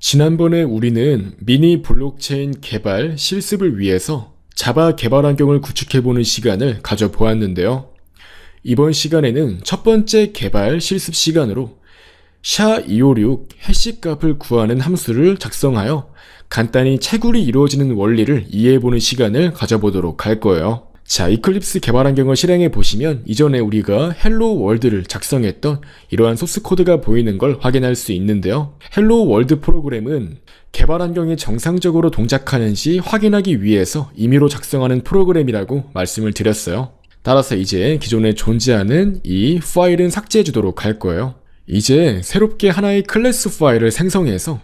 지난번에 우리는 미니 블록체인 개발 실습을 위해서 자바 개발 환경을 구축해보는 시간을 가져보았는데요. 이번 시간에는 첫 번째 개발 실습 시간으로 SHA-256 해시 값을 구하는 함수를 작성하여 간단히 채굴이 이루어지는 원리를 이해해보는 시간을 가져보도록 할 거예요. 자, 이클립스 개발 환경을 실행해 보시면 이전에 우리가 헬로 월드를 작성했던 이러한 소스 코드가 보이는 걸 확인할 수 있는데요. 헬로 월드 프로그램은 개발 환경이 정상적으로 동작하는지 확인하기 위해서 임의로 작성하는 프로그램이라고 말씀을 드렸어요. 따라서 이제 기존에 존재하는 이 파일은 삭제해 주도록 할 거예요. 이제 새롭게 하나의 클래스 파일을 생성해서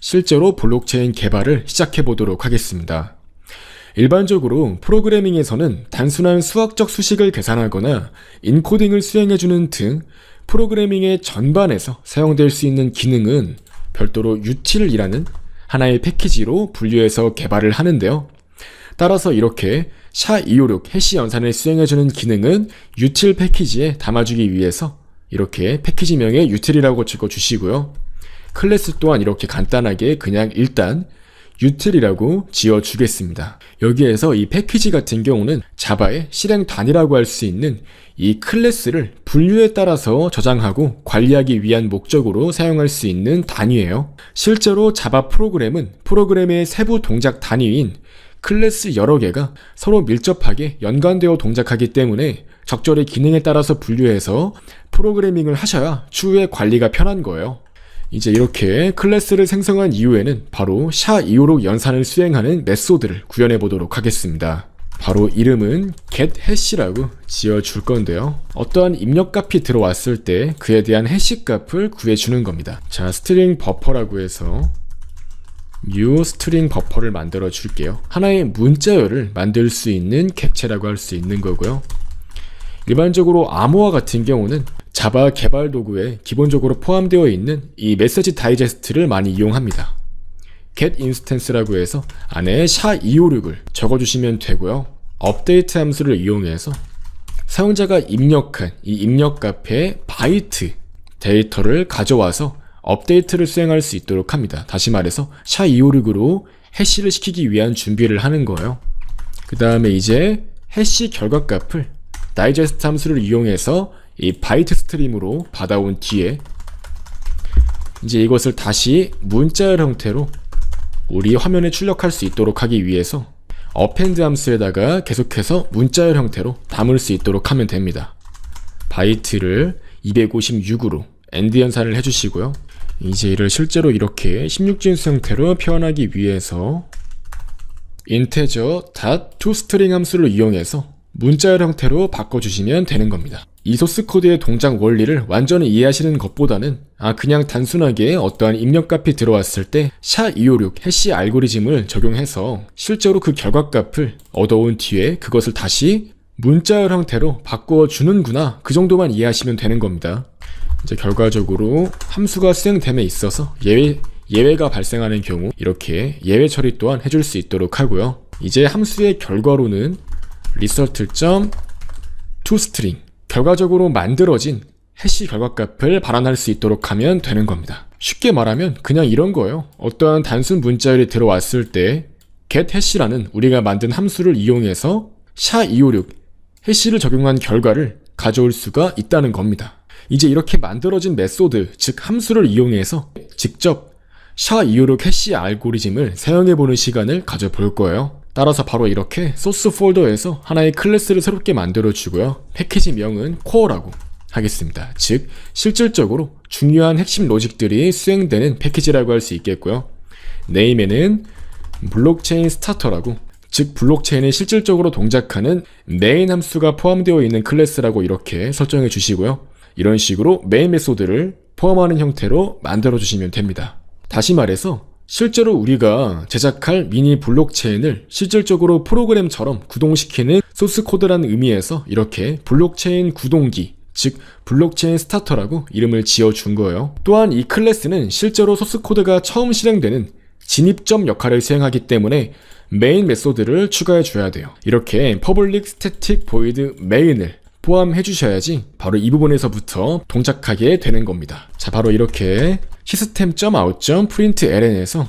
실제로 블록체인 개발을 시작해 보도록 하겠습니다. 일반적으로 프로그래밍에서는 단순한 수학적 수식을 계산하거나 인코딩을 수행해주는 등 프로그래밍의 전반에서 사용될 수 있는 기능은 별도로 util이라는 하나의 패키지로 분류해서 개발을 하는데요. 따라서 이렇게 SHA-256 해시 연산을 수행해주는 기능은 util 패키지에 담아주기 위해서 이렇게 패키지명에 util이라고 적어주시고요. 클래스 또한 이렇게 간단하게 그냥 일단 util이라고 지어주겠습니다. 여기에서 이 패키지 같은 경우는 자바의 실행 단위라고 할 수 있는 이 클래스를 분류에 따라서 저장하고 관리하기 위한 목적으로 사용할 수 있는 단위예요. 실제로 자바 프로그램은 프로그램의 세부 동작 단위인 클래스 여러 개가 서로 밀접하게 연관되어 동작하기 때문에 적절히 기능에 따라서 분류해서 프로그래밍을 하셔야 추후에 관리가 편한 거예요. 이제 이렇게 클래스를 생성한 이후에는 바로 SHA-256 연산을 수행하는 메소드를 구현해 보도록 하겠습니다. 바로 이름은 getHash라고 지어줄 건데요. 어떠한 입력값이 들어왔을 때 그에 대한 해시 값을 구해주는 겁니다. 자, 스트링 버퍼라고 해서 new 스트링 버퍼를 만들어 줄게요. 하나의 문자열을 만들 수 있는 객체라고 할 수 있는 거고요. 일반적으로 암호화 같은 경우는 자바 개발 도구에 기본적으로 포함되어 있는 이 메시지 다이제스트를 많이 이용합니다. get instance라고 해서 안에 SHA-256을 적어주시면 되고요. 업데이트 함수를 이용해서 사용자가 입력한 이 입력값의 바이트 데이터를 가져와서 업데이트를 수행할 수 있도록 합니다. 다시 말해서 SHA-256으로 해시를 시키기 위한 준비를 하는 거예요. 그 다음에 이제 해시 결과값을 다이제스트 함수를 이용해서 이 바이트 스트림으로 받아온 뒤에 이제 이것을 다시 문자열 형태로 우리 화면에 출력할 수 있도록 하기 위해서 append 함수에다가 계속해서 문자열 형태로 담을 수 있도록 하면 됩니다. 바이트를 256으로 end 연산을 해주시고요. 이제 이를 실제로 이렇게 16진수 형태로 표현하기 위해서 integer toString 함수를 이용해서 문자열 형태로 바꿔주시면 되는 겁니다. 이 소스 코드의 동작 원리를 완전히 이해하시는 것보다는 아 그냥 단순하게 어떠한 입력 값이 들어왔을 때 SHA-256 해시 알고리즘을 적용해서 실제로 그 결과 값을 얻어온 뒤에 그것을 다시 문자열 형태로 바꾸어 주는구나 그 정도만 이해하시면 되는 겁니다. 이제 결과적으로 함수가 수행됨에 있어서 예외 예외가 발생하는 경우 이렇게 예외 처리 또한 해줄 수 있도록 하고요. 이제 함수의 결과로는 result.toString 결과적으로 만들어진 해시 결과값을 발환할 수 있도록 하면 되는 겁니다. 쉽게 말하면 그냥 이런 거예요. 어떠한 단순 문자열이 들어왔을 때 getHash라는 우리가 만든 함수를 이용해서 SHA-256 해시를 적용한 결과를 가져올 수가 있다는 겁니다. 이제 이렇게 만들어진 메소드, 즉 함수를 이용해서 직접 SHA-256 해시 알고리즘을 사용해보는 시간을 가져볼 거예요. 따라서 바로 이렇게 소스 폴더에서 하나의 클래스를 새롭게 만들어 주고요. 패키지 명은 core라고 하겠습니다. 즉 실질적으로 중요한 핵심 로직들이 수행되는 패키지라고 할 수 있겠고요. 네임에는 블록체인 스타터라고 즉 블록체인에 실질적으로 동작하는 메인 함수가 포함되어 있는 클래스라고 이렇게 설정해 주시고요. 이런 식으로 메인 메소드를 포함하는 형태로 만들어 주시면 됩니다. 다시 말해서 실제로 우리가 제작할 미니 블록체인을 실질적으로 프로그램처럼 구동시키는 소스 코드라는 의미에서 이렇게 블록체인 구동기, 즉 블록체인 스타터라고 이름을 지어준 거예요. 또한 이 클래스는 실제로 소스 코드가 처음 실행되는 진입점 역할을 수행하기 때문에 메인 메소드를 추가해 줘야 돼요. 이렇게 public static void main을 포함해 주셔야지 바로 이 부분에서부터 동작하게 되는 겁니다. 자, 바로 이렇게 system.out.println에서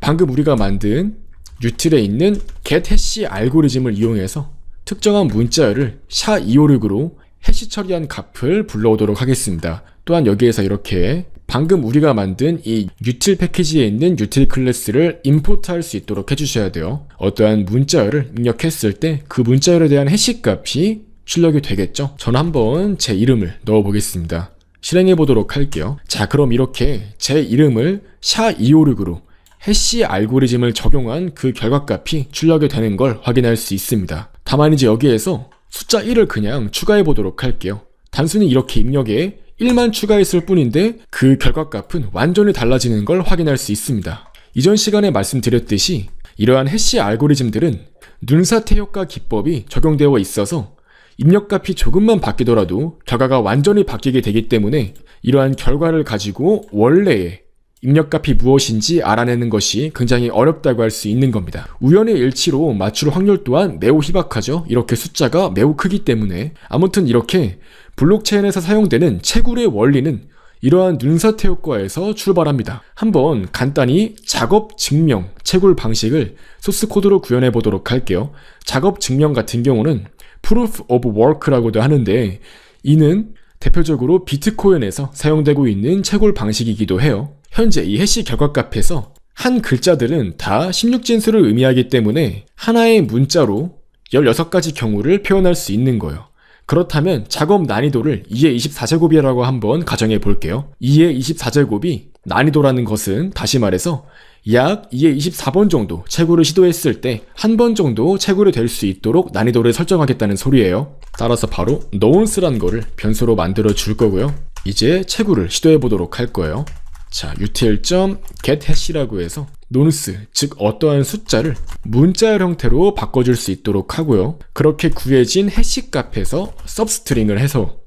방금 우리가 만든 유틸에 있는 getHash 알고리즘을 이용해서 특정한 문자열을 SHA-256으로 해시 처리한 값을 불러오도록 하겠습니다. 또한 여기에서 이렇게 방금 우리가 만든 이 util 패키지에 있는 util 클래스를 임포트 할 수 있도록 해주셔야 돼요. 어떠한 문자열을 입력했을 때 그 문자열에 대한 해시 값이 출력이 되겠죠. 저는 한번 제 이름을 넣어 보겠습니다. 실행해 보도록 할게요. 자, 그럼 이렇게 제 이름을 SHA-256으로 해시 알고리즘을 적용한 그 결과값이 출력이 되는 걸 확인할 수 있습니다. 다만 이제 여기에서 숫자 1을 그냥 추가해 보도록 할게요. 단순히 이렇게 입력에 1만 추가했을 뿐인데 그 결과값은 완전히 달라지는 걸 확인할 수 있습니다. 이전 시간에 말씀드렸듯이 이러한 해시 알고리즘들은 눈사태 효과 기법이 적용되어 있어서 입력값이 조금만 바뀌더라도 결과가 완전히 바뀌게 되기 때문에 이러한 결과를 가지고 원래의 입력값이 무엇인지 알아내는 것이 굉장히 어렵다고 할 수 있는 겁니다. 우연의 일치로 맞출 확률 또한 매우 희박하죠. 이렇게 숫자가 매우 크기 때문에. 아무튼 이렇게 블록체인에서 사용되는 채굴의 원리는 이러한 눈사태 효과에서 출발합니다. 한번 간단히 작업 증명 채굴 방식을 소스 코드로 구현해 보도록 할게요. 작업 증명 같은 경우는 proof of work라고도 하는데 이는 대표적으로 비트코인에서 사용되고 있는 채굴 방식이기도 해요. 현재 이 해시 결과 값에서 한 글자들은 다 16진수를 의미하기 때문에 하나의 문자로 16가지 경우를 표현할 수 있는 거예요. 그렇다면 작업 난이도를 2의 24제곱이라고 한번 가정해 볼게요. 2의 24제곱이 난이도라는 것은 다시 말해서 약 2의 24번 정도 채굴을 시도했을 때 한 번 정도 채굴이 될 수 있도록 난이도를 설정하겠다는 소리예요. 따라서 바로 knowns란 거를 변수로 만들어 줄 거고요. 이제 채굴을 시도해 보도록 할 거예요. 자, util.getHash라고 해서 노는스, 즉 어떠한 숫자를 문자열 형태로 바꿔줄 수 있도록 하고요. 그렇게 구해진 해시 값에서 substring을 해서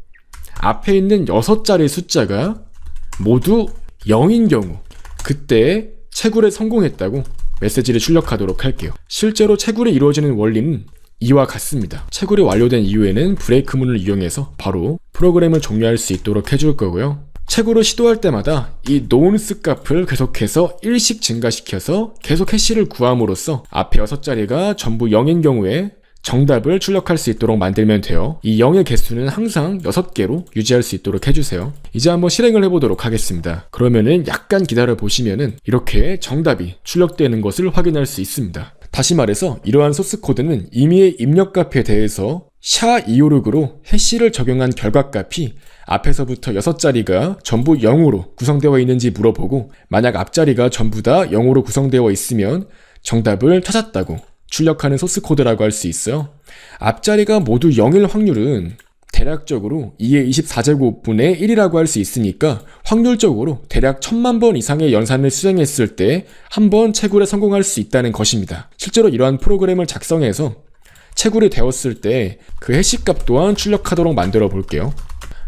앞에 있는 6자리 숫자가 모두 0인 경우 그때 채굴에 성공했다고 메시지를 출력하도록 할게요. 실제로 채굴이 이루어지는 원리는 이와 같습니다. 채굴이 완료된 이후에는 브레이크 문을 이용해서 바로 프로그램을 종료할 수 있도록 해줄 거고요. 채굴을 시도할 때마다 이 노운스 값을 계속해서 1씩 증가시켜서 계속 해시를 구함으로써 앞에 6자리가 전부 0인 경우에 정답을 출력할 수 있도록 만들면 돼요. 이 0의 개수는 항상 6개로 유지할 수 있도록 해주세요. 이제 한번 실행을 해보도록 하겠습니다. 그러면은 약간 기다려 보시면은 이렇게 정답이 출력되는 것을 확인할 수 있습니다. 다시 말해서 이러한 소스 코드는 임의의 입력 값에 대해서 샤256으로 해시를 적용한 결과 값이 앞에서부터 6자리가 전부 0으로 구성되어 있는지 물어보고 만약 앞자리가 전부 다 0으로 구성되어 있으면 정답을 찾았다고 출력하는 소스 코드라고 할 수 있어요. 앞자리가 모두 0일 확률은 대략적으로 2의 24제곱분의 1이라고 할 수 있으니까 확률적으로 대략 1000만 번 이상의 연산을 수행했을 때 한 번 채굴에 성공할 수 있다는 것입니다. 실제로 이러한 프로그램을 작성해서 채굴이 되었을 때 그 해시값 또한 출력하도록 만들어 볼게요.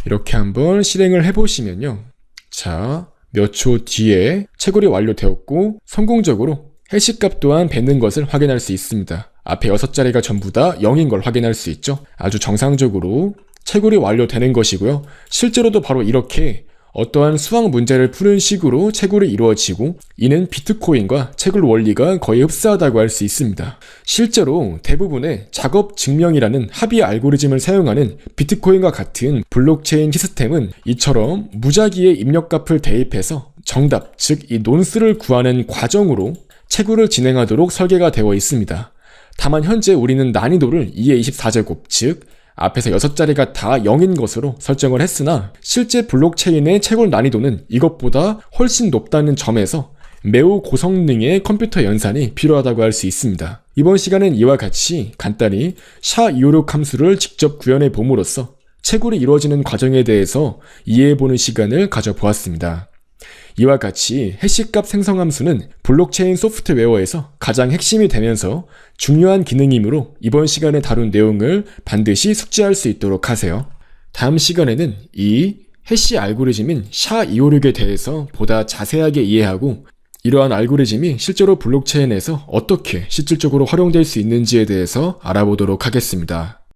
이렇게 한번 실행을 해보시면요. 자, 몇 초 뒤에 채굴이 완료되었고 성공적으로 해시값 또한 뱉는 것을 확인할 수 있습니다. 앞에 6자리가 전부 다 0인 걸 확인할 수 있죠. 아주 정상적으로 채굴이 완료되는 것이고요. 실제로도 바로 이렇게 어떠한 수학 문제를 푸는 식으로 채굴이 이루어지고 이는 비트코인과 채굴 원리가 거의 흡사하다고 할 수 있습니다. 실제로 대부분의 작업 증명이라는 합의 알고리즘을 사용하는 비트코인과 같은 블록체인 시스템은 이처럼 무작위의 입력값을 대입해서 정답, 즉 이 논스를 구하는 과정으로 채굴을 진행하도록 설계가 되어 있습니다. 다만 현재 우리는 난이도를 2의 24제곱, 즉 앞에서 6자리가 다 0인 것으로 설정을 했으나 실제 블록체인의 채굴 난이도는 이것보다 훨씬 높다는 점에서 매우 고성능의 컴퓨터 연산이 필요하다고 할 수 있습니다. 이번 시간은 이와 같이 간단히 샤256 함수를 직접 구현해 봄으로써 채굴이 이루어지는 과정에 대해서 이해해보는 시간을 가져보았습니다. 이와 같이 해시값 생성 함수는 블록체인 소프트웨어에서 가장 핵심이 되면서 중요한 기능이므로 이번 시간에 다룬 내용을 반드시 숙지할 수 있도록 하세요. 다음 시간에는 이 해시 알고리즘인 샤256에 대해서 보다 자세하게 이해하고 이러한 알고리즘이 실제로 블록체인에서 어떻게 실질적으로 활용될 수 있는지에 대해서 알아보도록 하겠습니다.